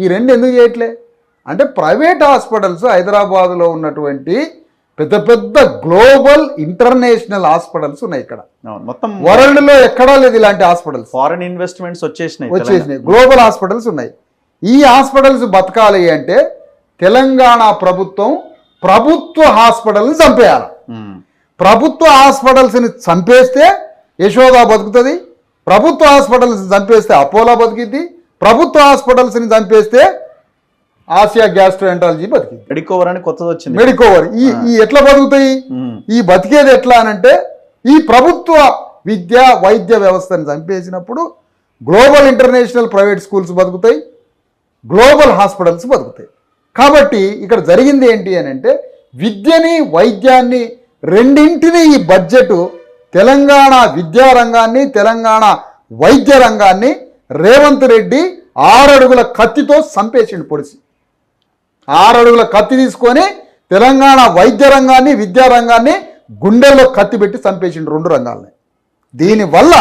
ఈ రెండు ఎందుకు చేయట్లే? అంటే ప్రైవేట్ హాస్పిటల్స్ హైదరాబాద్లో ఉన్నటువంటి పెద్ద పెద్ద గ్లోబల్ ఇంటర్నేషనల్ హాస్పిటల్స్ ఉన్నాయి ఇక్కడ. మొత్తం వరల్డ్లో ఎక్కడా లేదు ఇలాంటి హాస్పిటల్స్. ఫారెన్ ఇన్వెస్ట్మెంట్స్ వచ్చేసినాయి వచ్చేసినాయి. గ్లోబల్ హాస్పిటల్స్ ఉన్నాయి. ఈ హాస్పిటల్స్ బతకాలి అంటే తెలంగాణ ప్రభుత్వం ప్రభుత్వ హాస్పిటల్ని చంపేయాలి. ప్రభుత్వ హాస్పిటల్స్ని చంపేస్తే యశోద బతుకుతుంది. ప్రభుత్వ హాస్పిటల్స్ని చంపేస్తే అపోలో బతికిద్ది. ప్రభుత్వ హాస్పిటల్స్ని చంపేస్తే ఆసియా గ్యాస్ట్రోఎంటాలజీ బతికిద్ది మెడికోవర్ అని కొత్తది వచ్చింది మెడికోవర్. ఈ ఈ ఎట్లా బతుకుతాయి. ఈ బతికేది ఎట్లా అనంటే ఈ ప్రభుత్వ విద్య వైద్య వ్యవస్థని చంపేసినప్పుడు గ్లోబల్ ఇంటర్నేషనల్ ప్రైవేట్ స్కూల్స్ బతుకుతాయి గ్లోబల్ హాస్పిటల్స్ బతుకుతాయి. కాబట్టి ఇక్కడ జరిగింది ఏంటి అని అంటే విద్యని వైద్యాన్ని రెండింటిని ఈ బడ్జెట్ తెలంగాణ విద్యా రంగాన్ని తెలంగాణ వైద్య రంగాన్ని రేవంత్ రెడ్డి ఆరడుగుల కత్తితో సంపేసిండు పొడిసి ఆరడుగుల కత్తి తీసుకొని తెలంగాణ వైద్య రంగాన్ని విద్యారంగాన్ని గుండెల్లో కత్తి పెట్టి చంపేసిండు రెండు రంగాల్ని. దీనివల్ల